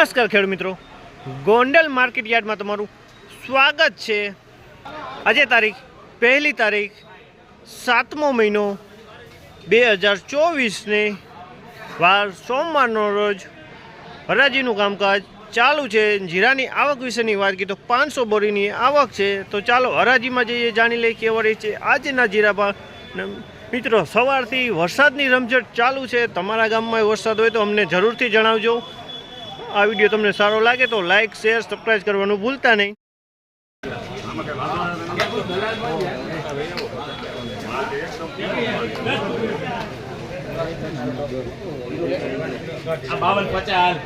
નમસ્કાર ખેડૂત મિત્રો. ગોંડલ માર્કેટ યાર્ડમાં તમારું સ્વાગત છે. આજે તારીખ પહેલી તારીખ સાતમો મહિનો બે હજાર ચોવીસને વાર સોમવારનો રોજ હરાજીનું કામકાજ ચાલુ છે. જીરાની આવક વિશેની વાત કરીએ તો પાંચસો બોરીની આવક છે. તો ચાલો હરાજીમાં જઈએ, જાણી લઈએ કેવા રહી છે આજના જીરામાં મિત્રો, સવારથી વરસાદની રમઝટ ચાલુ છે. તમારા ગામમાં વરસાદ હોય તો અમને જરૂરથી જણાવજો. આ વીડિયો તમને સારો લાગે તો લાઈક શેર સબસ્ક્રાઈબ કરવાનું ભૂલતા નહીં બાવન પચાસ.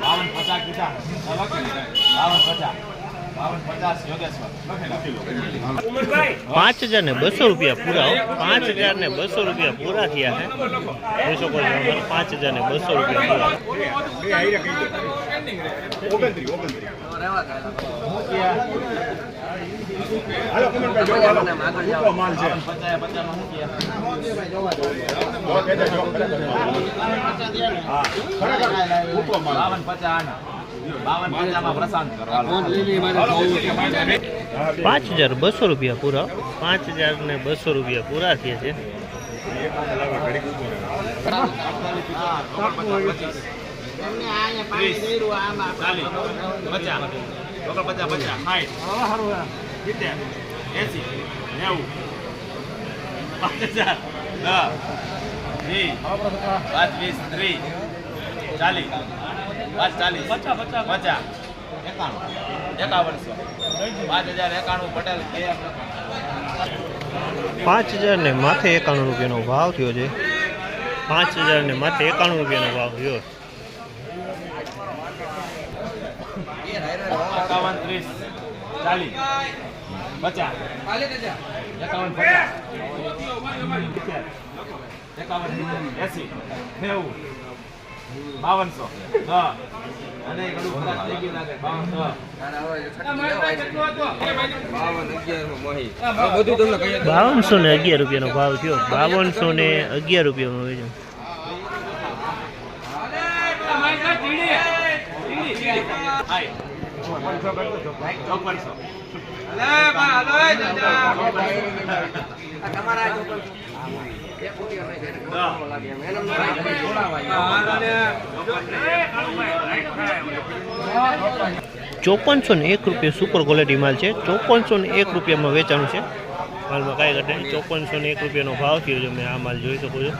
બાવન પચાસ. બાવન પચાસ પાંચ હજાર ને બસો રૂપિયા પૂરા પાંચ હજાર ને બસો રૂપિયા પૂરા થયા છે જોઈ શકો છો પાંચ હજાર ને બસો રૂપિયા પૂરા પાંચ હજાર બસો રૂપિયા પૂરા. પાંચ હજાર ને બસો રૂપિયા પૂરા થયા છે. ચાલીસ, પાંચ હજાર, ચાલીસ, પચાસ, એકાણું, એકાવનસો, પાંચ હજાર એકાણું પટેલ પાંચ હજાર ને માથે એકાણું રૂપિયાનો ભાવ થયો છે. પાંચ હજાર ને માથે એકાણું રૂપિયાનો ભાવ થયો. એકાવન ત્રીસ. ચાલીસ. પચાસ. એકાવન પચાસ. એકાવન એસી. નેવું. બાવનસો. અને ઘણું ખરાબ થઈ ગયું લાગે. બાવનસો. બાવનસો ને અગિયાર રૂપિયાનો ભાવ થયો. બાવનસો ને અગિયાર રૂપિયાનો વેચાણ હાય ચોપનસો ને એક રૂપિયા સુપર ક્વોલિટી માલ છે. ચોપનસો ને એક રૂપિયામાં વેચાણું છે. હાલમાં કાંઈ ઘટે ચોપનસો ને એક રૂપિયાનો ભાવ થયો છે. મેં આ માલ જોઈ શકો છો.